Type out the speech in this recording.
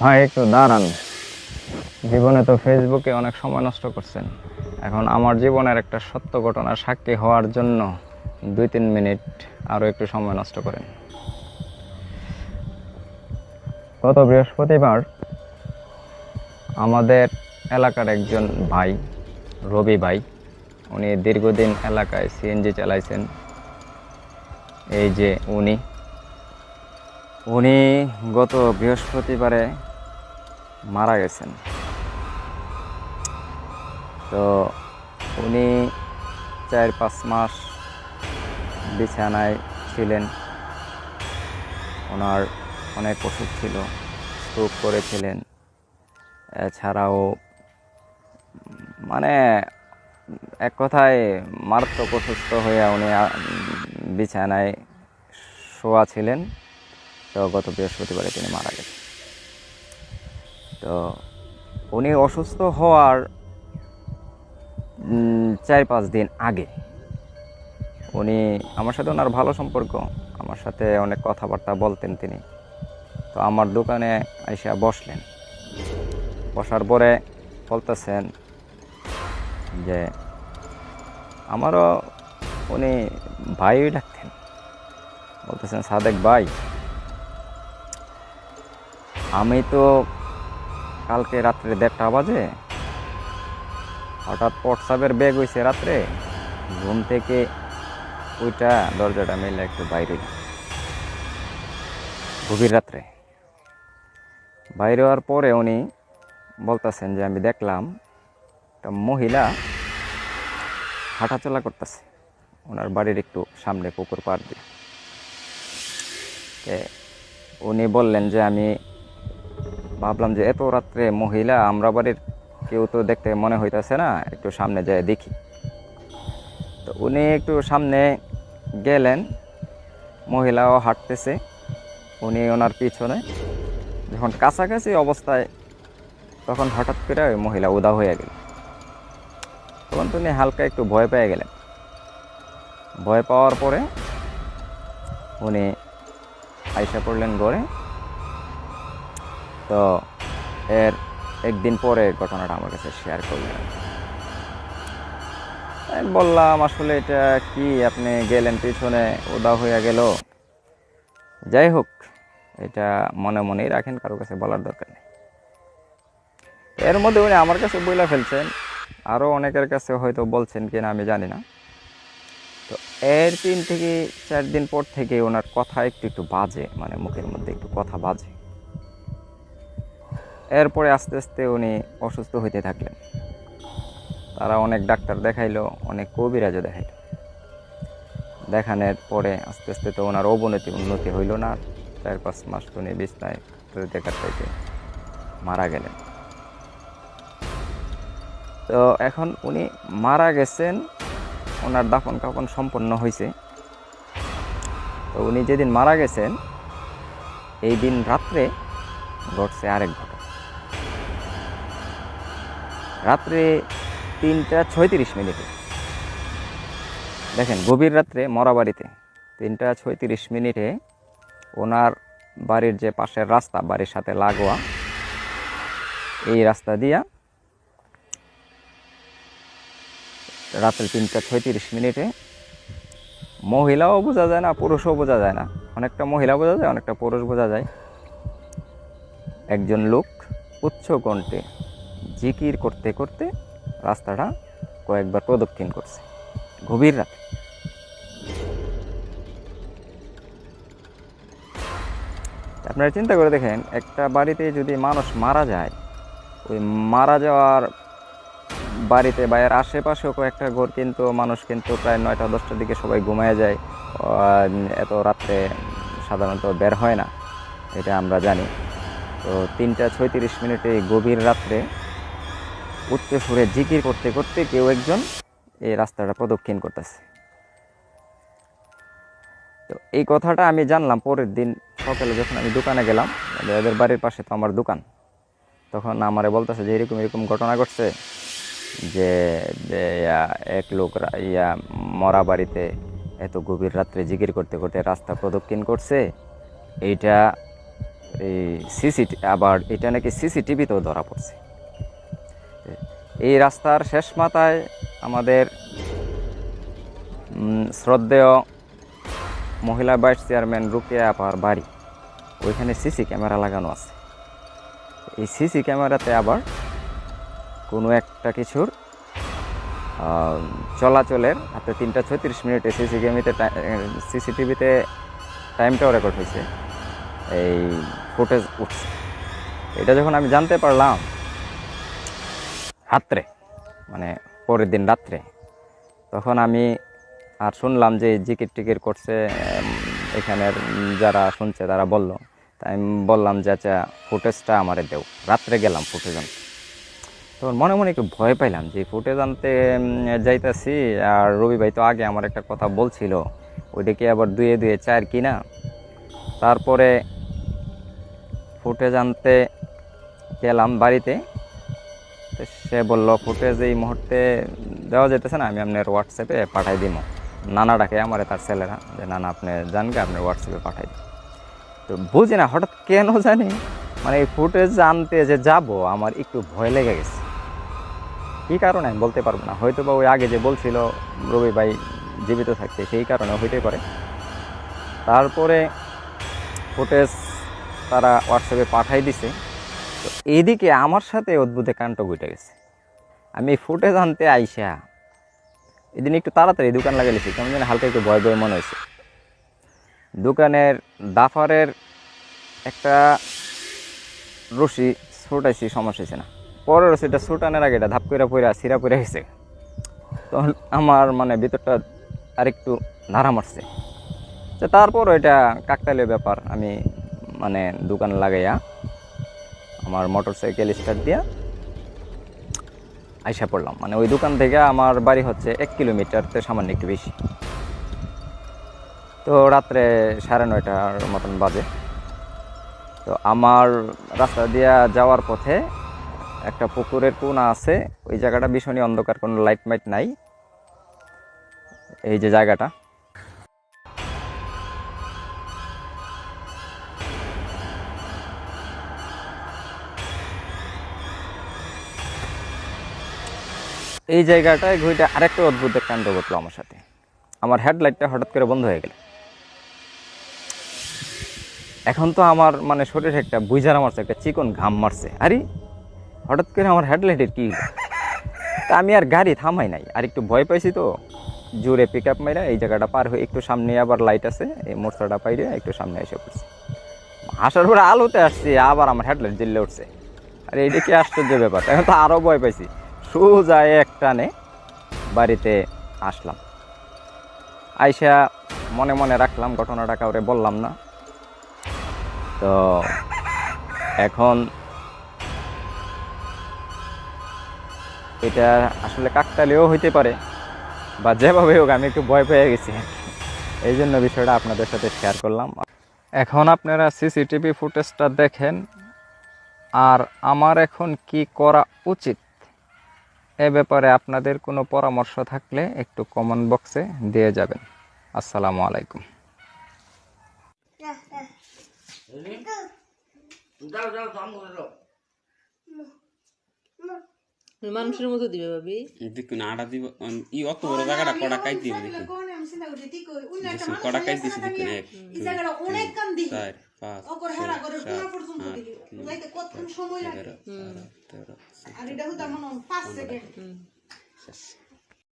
ভাই, একটু দাঁড়ান। জীবনে তো ফেসবুকে অনেক সময় নষ্ট করছেন। এখন আমার জীবনের একটা সত্য ঘটনার সাক্ষী হওয়ার জন্য দুই তিন মিনিট আরও একটু সময় নষ্ট করেন। গত বৃহস্পতিবার আমাদের এলাকার একজন ভাই, রবি ভাই, উনি দীর্ঘদিন এলাকায় সিএনজি চালাইছেন। এই যে উনি উনি গত বৃহস্পতিবারে মারা গেছেন। তো উনি চার পাঁচ মাস বিছানায় ছিলেন। ওনার অনেক ওষুধ ছিল স্ট্রোক করেছিলেন। এছাড়াও মানে এক কথায় মারাত্মক অসুস্থ হয়ে উনি বিছানায় শোয়া ছিলেন। তো গত বৃহস্পতিবারে তিনি মারা গেছেন। তো উনি অসুস্থ হওয়ার চার পাঁচ দিন আগে উনি আমার সাথে ওনার ভালো সম্পর্ক, আমার সাথে অনেক কথাবার্তা বলতেন তিনি। তো আমার দোকানে এসে বসলেন। বসার পরে বলতেছেন যে, আমারও উনি ভাই ডাকতেন। বলতেছেন, সাদেক ভাই আমি তো কালকে রাত্রে দেড়টা বাজে। হঠাৎ হোয়াটসঅ্যাপের ব্যাগ হয়েছে রাত্রে। ঘুম থেকে ওইটা দরজাটা মেলে একটু বাইরে গভীর রাত্রে। বাইরে হওয়ার পরে উনি বলতেছেন যে, আমি দেখলাম একটা মহিলা হাঁটাচলা করতেছে। ওনার বাড়ির একটু সামনে পুকুর পাড় দিয়ে। উনি বললেন যে, আমি ভাবলাম যে এত রাত্রে মহিলা আমরা বাড়ির কেউ তো দেখতে মনে হইতেছে না, একটু সামনে যায় দেখি। তো উনি একটু সামনে গেলেন, মহিলাও হাঁটতেছে, উনি ওনার পিছনে। যখন কাছাকাছি অবস্থায়, তখন হঠাৎ করে ওই মহিলা উদা হয়ে গেল। তখন তো উনি হালকা একটু ভয় পেয়ে গেলেন। ভয় পাওয়ার পরে উনি আইসা পড়লেন ঘরে তো এর একদিন পরে ঘটনাটা আমার কাছে শেয়ার করলেন। আমি বললাম, আসলে এটা কি? আপনি গেলেন পিছনে, উদা হয়ে গেল। যাই হোক, এটা মনে মনেই রাখেন, কারও কাছে বলার দরকার নেই। এর মধ্যে উনি আমার কাছে বইলা ফেলছেন আরও অনেকের কাছে হয়তো বলছেন কিনা আমি জানি না। তো এর তিন থেকে চার দিন পর থেকে ওনার কথা একটু একটু বাজে মানে মুখের মধ্যে একটু কথা বাজে। এরপরে আস্তে আস্তে উনি অসুস্থ হইতে থাকলেন। তারা অনেক ডাক্তার দেখাইলো, অনেক কবিরাজও দেখাইল। দেখানোর পরে আস্তে আস্তে তো ওনার অবনতি উন্নতি হইল না। চার পাঁচ মাস উনি বিছনায় মারা গেলেন। তো এখন উনি মারা গেছেন, ওনার দাফন কাফন সম্পন্ন হয়েছে তো উনি যেদিন মারা গেছেন, এই দিন রাত্রে ঘটছে আরেক ঘটনা। রাত্রে তিনটা ছয়ত্রিশ মিনিটে। দেখেন, গভীর রাত্রে মরা বাড়িতে তিনটা ছয়ত্রিশ মিনিটে ওনার বাড়ির যে পাশের রাস্তা, বাড়ির সাথে লাগোয়া, এই রাস্তা দিয়া রাত্রে তিনটা ছয়ত্রিশ মিনিটে মহিলাও বোঝা যায় না, পুরুষও বোঝা যায় না। অনেকটা মহিলা বোঝা যায়, অনেকটা পুরুষ বোঝা যায়। একজন লোক উচ্চ কণ্ঠে জিকির করতে করতে রাস্তাটা কয়েকবার প্রদক্ষিণ করছে। গভীর রাতে। আপনারা চিন্তা করে দেখেন, একটা বাড়িতে যদি মানুষ মারা যায়, ওই মারা যাওয়ার বাড়িতে বা এর আশেপাশেও কয়েকটা ঘর কিন্তু মানুষ কিন্তু প্রায় নয়টা, দশটার দিকে সবাই ঘুমায় যায়। এত রাত্রে সাধারণত বের হয় না, এটা আমরা জানি। তো তিনটা ছয়ত্রিশ মিনিটে গভীর রাত্রে উচ্চ সুরে জিকির করতে করতে কেউ একজন এই রাস্তাটা প্রদক্ষিণ করতেছে। তো এই কথাটা আমি জানলাম পরের দিন সকালে যখন আমি দোকানে গেলাম এদের বাড়ির পাশে তো আমার দোকান। তখন আমারে বলতেছে যে, এরকম এরকম ঘটনা ঘটছে যে এক লোক ইয়া, মরা বাড়িতে এত গভীর রাত্রে জিকির করতে করতে রাস্তা প্রদক্ষিণ করছে। এইটা এই সিসিটি, আবার এটা নাকি সিসিটিভিতেও ধরা পড়ছে। এই রাস্তার শেষ মাথায় আমাদের শ্রদ্ধেয় মহিলা ভাইস চেয়ারম্যান রুকিয়া আপার বাড়ি। ওইখানে সিসি ক্যামেরা লাগানো আছে। এই সিসি ক্যামেরাতে আবার কোনো একটা কিছুর চলাচলের, হাতে তিনটা ছত্রিশ মিনিটে সিসি ক্যামিতে সিসিটিভিতে টাইমটাও রেকর্ড হয়েছে। এই ফুটেজ উঠছে। এটা যখন আমি জানতে পারলাম রাত্রে মানে পরের দিন রাত্রে। তখন আমি আর শুনলাম যে জিকির টিকির করছে এখানের যারা শুনছে তারা বলল, তাই আমি বললাম যে আচ্ছা ফুটেজটা আমারে দেও। রাত্রে গেলাম ফুটেজ আনতে। তখন মনে মনে একটু ভয় পাইলাম যে, ফুটেজ আনতে যাইতাছি আর রবি ভাই তো আগে আমার একটা কথা বলছিল ওইটাকে আবার দুয়ে দুয়ে চার কিনা তারপরে ফুটেজ আনতে গেলাম বাড়িতে। সে বলল, ফুটেজ এই মুহূর্তে দেওয়া যেতেছে না, আমি আপনার হোয়াটসঅ্যাপে পাঠাই দিব নানা ডাকে, আমার তার ছেলেরা, যে নানা আপনি জানকে আপনার হোয়াটসঅ্যাপে পাঠাই দিন। তো বুঝি না, হঠাৎ কেন জানি মানে এই ফুটেজ আনতে যে যাব, আমার একটু ভয় লেগে গেছে। কী কারণে আমি বলতে পারব না হয়তো বা ওই আগে যে বলছিল, রবি ভাই জীবিত থাকতে, সেই কারণে হইতে পারে। তারপরে ফুটেজ তারা হোয়াটসঅ্যাপে পাঠাই দিছে। তো এইদিকে আমার সাথে অদ্ভুত কাণ্ড ঘটে গেছে। আমি ফুটেজ আনতে আইসা, এদিন একটু তাড়াতাড়ি দোকান লাগাইছি কেমন যেন হালকা একটু ভয় ভয় মনে হয়েছে। দোকানের দাফারের একটা রশি ছুটাইছি, সমস্যা হয়েছে না। পরের রশিটা ছুটানোর আগে এটা ধাপ করে পড়ে সিরা পড়ে গেছে। তখন আমার মানে ভিতরটা আরেকটু নাড়া মারছে। তো তারপর এটা কাকতালীয় ব্যাপার, আমি মানে দোকান লাগাইয়া আমার মোটর সাইকেল স্টার্ট দিয়া আইসা পড়লাম। মানে ওই দোকান থেকে আমার বাড়ি হচ্ছে এক কিলোমিটারতে সামান্য একটু বেশি। তো রাত্রে সাড়ে নয়টার মতন বাজে। তো আমার রাস্তা দিয়া যাওয়ার পথে একটা পুকুরের কোনা আছে, ওই জায়গাটা ভীষণই অন্ধকার, কোনো লাইট মাইট নাই। এই যে জায়গাটা। এই জায়গাটায় ঘুইটা আরেকটা অদ্ভুত কাণ্ড ঘটলো আমার সাথে। আমার হেডলাইটটা হঠাৎ করে বন্ধ হয়ে গেল। এখন তো আমার মানে শরীরে একটা বুঝার মারছে, একটা চিকন ঘাম মারছে। আরে, হঠাৎ করে আমার হেডলাইটের কি তা আমি আর গাড়ি থামাই নাই, আর একটু ভয় পাইছি তো। জোরে পিক আপ মাইরা এই জায়গাটা পার হয়ে একটু সামনে আবার লাইট আছে, এই মোটরটা পাইরে একটু সামনে এসে পড়ছি। আসার পরে আলোতে আসছি, আবার আমার হেডলাইট জ্বলে উঠছে। আর এইটা কি আশ্চর্য ব্যাপার? এখন তো আরও ভয় পাইছি। সোজা এক টানে বাড়িতে আসলাম। আইসা মনে মনে রাখলাম, ঘটনাটা কাউরে বললাম না। তো এখন এটা আসলে কাকতালিও হইতে পারে বা যেভাবে হোক আমি একটু ভয় পেয়ে গেছি। এই জন্য বিষয়টা আপনাদের সাথে শেয়ার করলাম। এখন আপনারা সিসিটিভি ফুটেজটা দেখেন, আর আমার এখন কি করা উচিত? এ ব্যাপারে আপনাদের কোনো পরামর্শ থাকলে একটু কমেন্ট বক্সে দিয়ে যাবেন। আসসালামু আলাইকুম। মানুষের মতো দিবে ভাবি। দেখুন আড়া দিব ই অত বড় জায়গাটা কড়া কাই দিব। দেখুন কড়া কাই দিছি দেখুন এক দুই তিন নয় দশ এগারো বারো তেরো আর এটা হতো আমার পাঁচ সেকেন্ড। শেষ